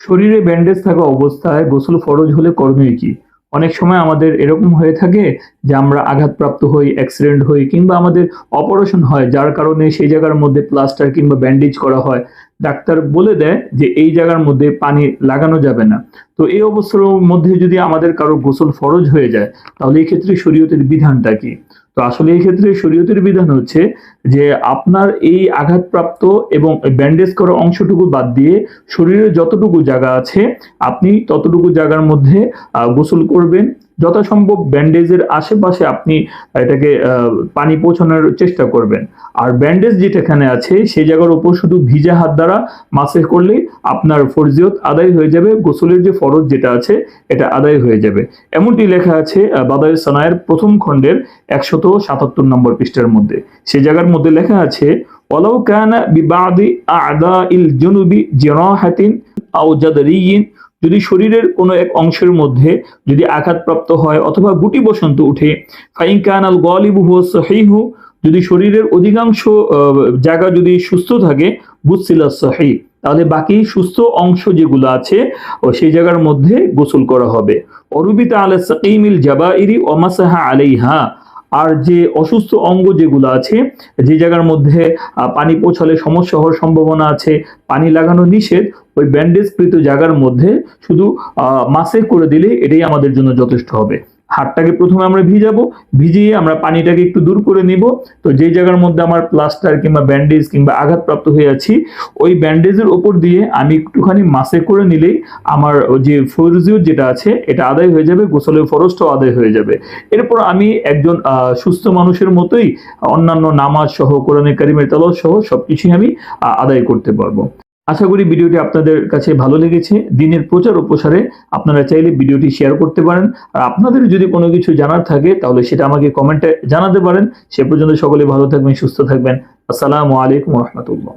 শরীরে ব্যান্ডেজ থাকা অবস্থায় গোসল ফরজ হলে করণীয় কি? অনেক সময় আমাদের এরকম হয়ে থাকে যে আমরা আঘাতপ্রাপ্ত হই অ্যাক্সিডেন্ট হই, কিংবা আমাদের অপারেশন হয়, যার কারণে সেই জায়গার মধ্যে প্লাস্টার কিংবা ব্যান্ডেজ করা হয়। ডাক্তার বলে দেয় যে এই জায়গার মধ্যে পানি লাগানো যাবে না। তো এই অবস্থার মধ্যে যদি আমাদের কারও গোসল ফরজ হয়ে যায়, তাহলে এই ক্ষেত্রে শরীয়তের বিধানটা কি? তো আসলে এই ক্ষেত্রে শরীয়তের বিধান হচ্ছে যে আপনার এই আঘাতপ্রাপ্ত এবং ব্যান্ডেজ করা অংশটুকু বাদ দিয়ে শরীরের যতটুকু জায়গা আছে, আপনি ততটুকু জায়গার মধ্যে গোসল করবেন যথাসম্ভব ব্যান্ডেজের আশেপাশে আপনি এটাকে আহ, পানি পৌঁছানোর চেষ্টা করবেন আর ব্যান্ডেজ যেটা এখানে আছে সেই জায়গার উপর শুধু ভিজা হাত দ্বারা মাসে করলে আপনার ফরজিয়ত আদায় হয়ে যাবে গোসলের যে ফরজ যেটা আছে এটা আদায় হয়ে যাবে এমনটি লেখা আছে আহ, বাদায় সানায়ের প্রথম খণ্ডের একশত সাতাত্তর নম্বর পৃষ্ঠার মধ্যে সে জায়গার মধ্যে লেখা আছে ولو كان ببعض أعضاء الجنوب جراحة أو جدري যদি শরীরের কোনো এক অংশের মধ্যে যদি আঘাতপ্রাপ্ত হয় অথবা গুটি বসন্ত উঠে, ফাইন কানাল গলিবু হুয়া সহিহু, যদি শরীরের অধিকাংশ জায়গা যদি সুস্থ থাকে বুসিলা সহি তাহলে বাকি সুস্থ অংশ যেগুলো আছে, ও সেই জায়গার মধ্যে গোসল করা হবে। অরুবিতা আলা সাকিমিল জাবাইরি ওমাসাহা আলাইহা আর যে অসুস্থ অঙ্গ যেগুলো আছে, যে জায়গার মধ্যে পানি পৌঁছালে সমস্যা হওয়ার সম্ভাবনা আছে, পানি লাগানো নিষেধ, ওই ব্যান্ডেজকৃত জায়গার মধ্যে শুধু মাসে করে দিলে এটাই আমাদের জন্য যথেষ্ট হবে। হাতটাকে প্রথমে আমরা ভিজাবো, ভিজিয়ে আমরা পানিটাকে একটু দূর করে নিব। তো যে জায়গার মধ্যে আমার প্লাস্টার কিংবা ব্যান্ডেজ কিংবা আঘাতপ্রাপ্ত হয়ে আছি, ওই ব্যান্ডেজের ওপর দিয়ে আমি একটুখানি মাসে করে নিলেই আমার যে ফরজিও যেটা আছে, এটা আদায় হয়ে যাবে, গোসলের ফরজটাও আদায় হয়ে যাবে। এরপর আমি একজন সুস্থ মানুষের মতোই অন্যান্য নামাজ সহ, কোরআনে কারিমের তলব সহ সবকিছুই আমি আদায় করতে পারব। আশা করি ভিডিওটি আপনাদের কাছে ভালো লেগেছে। দিনের প্রচার ও প্রসারে আপনারা চাইলে ভিডিওটি শেয়ার করতে পারেন। আর আপনাদের যদি কোনো কিছু জানার থাকে, তাহলে সেটা আমাকে কমেন্টে জানাতে পারেন। সে পর্যন্ত সকলে ভালো থাকবেন, সুস্থ থাকবেন। আসসালামু আলাইকুম রহমতুল্লাহ।